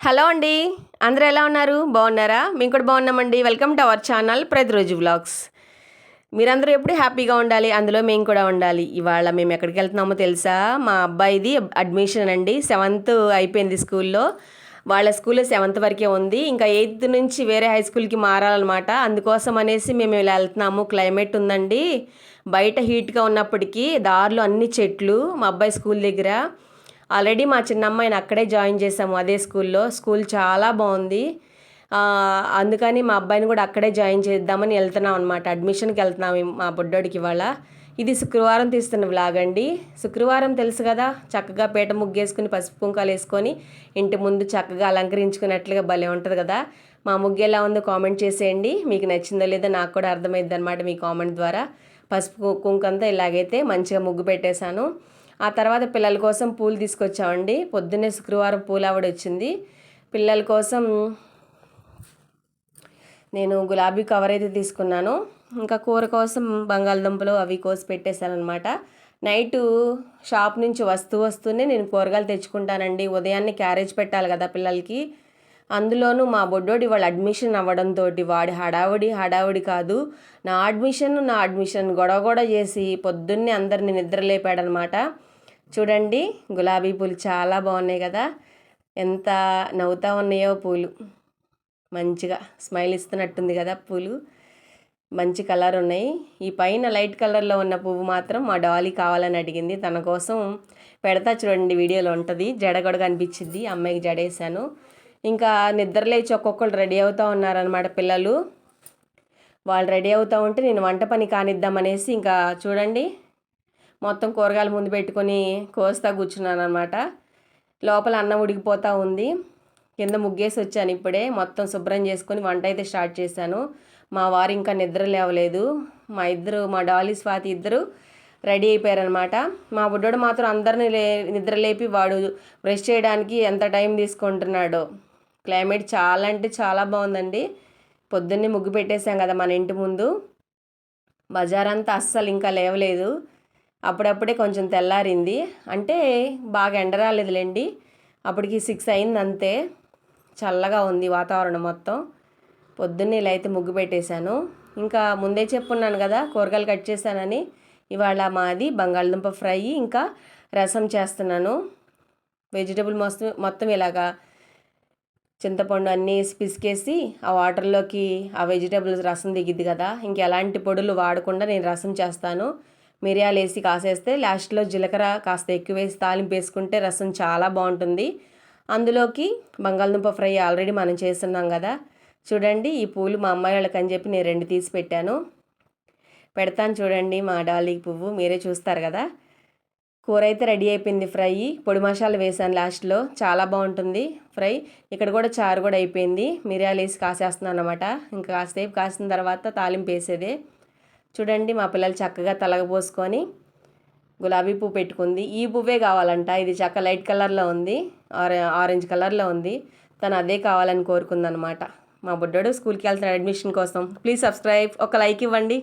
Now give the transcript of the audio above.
Hello అండి. అందరూ ఎలా ఉన్నారు? బాగున్నారా? మేము కూడా బాగున్నామండి. వెల్కమ్ టు అవర్ ఛానల్ ప్రతిరోజు వ్లాగ్స్ మీరందరూ ఎప్పుడు హ్యాపీగా ఉండాలి? అందులో మేము కూడా ఉండాలి. ఇవాళ మేము ఎక్కడికి వెళ్తున్నామో తెలుసా? మా అబ్బాయిది అడ్మిషన్ అండి. సెవెంత్ అయిపోయింది స్కూల్లో. వాళ్ళ స్కూల్లో సెవెంత్ వరకే ఉంది. ఇంకా ఎయిత్ నుంచి వేరే హై స్కూల్కి మారాలన్నమాట. అందుకోసం అనేసి మేము ఇలా వెళ్తున్నాము. క్లైమేట్ ఉందండి. బయట హీట్గా ఉన్నప్పటికీ దారిలో అన్ని చెట్లు మా అబ్బాయి స్కూల్ దగ్గర. ఆల్రెడీ మా చిన్న అమ్మాయిని అక్కడే జాయిన్ చేసాము అదే స్కూల్లో. స్కూల్ చాలా బాగుంది. అందుకని మా అబ్బాయిని కూడా అక్కడే జాయిన్ చేద్దామని వెళ్తున్నాం అనమాట అడ్మిషన్కి వెళ్తున్నాం మా బుడ్డోడికి ఇవాళ. ఇది శుక్రవారం తీస్తున్న వ్లాగ్ అండి. శుక్రవారం తెలుసు కదా చక్కగా పీట ముగ్గేసుకుని పసుపు కుంకాలు వేసుకొని ఇంటి ముందు చక్కగా అలంకరించుకున్నట్లుగా భలే ఉంటుంది కదా. మా ముగ్గు ఎలా ఉందో కామెంట్ చేసేయండి. మీకు నచ్చిందో లేదో నాకు కూడా అర్థమైంది అనమాట మీ కామెంట్ ద్వారా. పసుపు కుంకంతా ఇలాగైతే మంచిగా ముగ్గు పెట్టేశాను. ఆ తర్వాత పిల్లల కోసం పూలు తీసుకొచ్చామండి. పొద్దున్నే శుక్రవారం పూలావిడ ఆవిడ వచ్చింది. పిల్లల కోసం నేను గులాబీ కవర్ అయితే తీసుకున్నాను. ఇంకా కూర కోసం బంగాళదుంపలు అవి కోసి పెట్టేశానమాట నైటు షాప్ నుంచి వస్తూ వస్తూనే నేను కూరగాయలు తెచ్చుకుంటానండి. ఉదయాన్నే క్యారేజ్ పెట్టాలి కదా పిల్లలకి. అందులోనూ మా బొడ్డోడి వాళ్ళు అడ్మిషన్ అవ్వడంతో వాడి హడావుడి హడావుడి కాదు. నా అడ్మిషన్ నా అడ్మిషన్ గొడవ గొడవ చేసి పొద్దున్నే అందరిని నిద్ర లేపాడనమాట చూడండి గులాబీ పూలు చాలా బాగున్నాయి కదా. ఎంత నవ్వుతా ఉన్నాయో పూలు. మంచిగా స్మైల్ ఇస్తున్నట్టుంది కదా పూలు. మంచి కలర్ ఉన్నాయి. ఈ పైన లైట్ కలర్లో ఉన్న పువ్వు మాత్రం మా డాలీ కావాలని అడిగింది. తన కోసం పెడతా చూడండి వీడియోలో ఉంటుంది. జడ కూడా అమ్మాయికి జడేసాను ఇంకా నిద్రలేచి ఒక్కొక్కరు రెడీ అవుతూ ఉన్నారనమాట పిల్లలు. వాళ్ళు రెడీ అవుతూ ఉంటే నేను వంట పని కానిద్దామనేసి ఇంకా చూడండి. మొత్తం కూరగాయలు ముందు పెట్టుకొని కోస్తా కూర్చున్నాను అనమాట లోపల అన్నం ఉడికిపోతూ ఉంది. కింద ముగ్గేసి వచ్చాను ఇప్పుడే. మొత్తం శుభ్రం చేసుకొని వంట అయితే స్టార్ట్ చేశాను. మా వారు ఇంకా నిద్ర లేవలేదు. మా ఇద్దరు మా డాలీ స్వాతి ఇద్దరు రెడీ అయిపోయారనమాట మా బుడ్డోడు మాత్రం అందరిని లే నిద్ర లేపి వాడు బ్రష్ చేయడానికి ఎంత టైం తీసుకుంటున్నాడో. క్లైమేట్ చాలా అంటే చాలా బాగుందండి. పొద్దున్నే ముగ్గు పెట్టేశాం కదా మన ఇంటి ముందు. బజార్ అంతా అస్సలు ఇంకా లేవలేదు. అప్పుడప్పుడే కొంచెం తెల్లారింది. అంటే బాగా ఎండ రాలేదులేండి. అప్పటికి సిక్స్ అయింది అంతే చల్లగా ఉంది వాతావరణం మొత్తం. పొద్దున్నే ఇలా అయితే ముగ్గు పెట్టేశాను. ఇంకా ముందే చెప్పున్నాను కదా కూరగాయలు కట్ చేశానని. ఇవాళ మాది బంగాళదుంప ఫ్రై ఇంకా రసం చేస్తున్నాను. వెజిటబుల్ మొత్తం మొత్తం ఇలాగా చింతపండు అన్నీ వేసి పిసికేసి ఆ వాటర్లోకి ఆ వెజిటబుల్స్ రసం దిగిద్ది కదా. ఇంక ఎలాంటి పొడులు వాడకుండా నేను రసం చేస్తాను. మిరియాలు వేసి కాసేస్తే లాస్ట్లో జీలకర్ర కాస్త ఎక్కువ వేసి తాలింపు వేసుకుంటే రసం చాలా బాగుంటుంది. అందులోకి బంగాళదుంప ఫ్రై ఆల్రెడీ మనం చేస్తున్నాం కదా. చూడండి ఈ పూలు మా అమ్మాయి వాళ్ళకి అని చెప్పి నేను రెండు తీసి పెట్టాను. పెడతాను చూడండి మా డాలీ పువ్వు మీరే చూస్తారు కదా. కూర అయితే రెడీ అయిపోయింది ఫ్రై. పొడి మసాలా వేసాను లాస్ట్లో. చాలా బాగుంటుంది ఫ్రై. ఇక్కడ కూడా చారు కూడా అయిపోయింది. మిరియాలు వేసి కాసేస్తున్నాను అనమాట ఇంకా కాసేపు కాసిన తర్వాత తాలింపు వేసేదే. చూడండి మా పిల్లలు చక్కగా తలగబోసుకొని గులాబీ పువ్వు పెట్టుకుంది. ఈ పువ్వే కావాలంట. ఇది చక్క లైట్ కలర్లో ఉంది. ఆరెంజ్ కలర్లో ఉంది. తను అదే కావాలని కోరుకుందనమాట. మా బుడ్డోడు స్కూల్కి వెళ్తున్నాడు అడ్మిషన్ కోసం. Please subscribe. ఒక లైక్ ఇవ్వండి.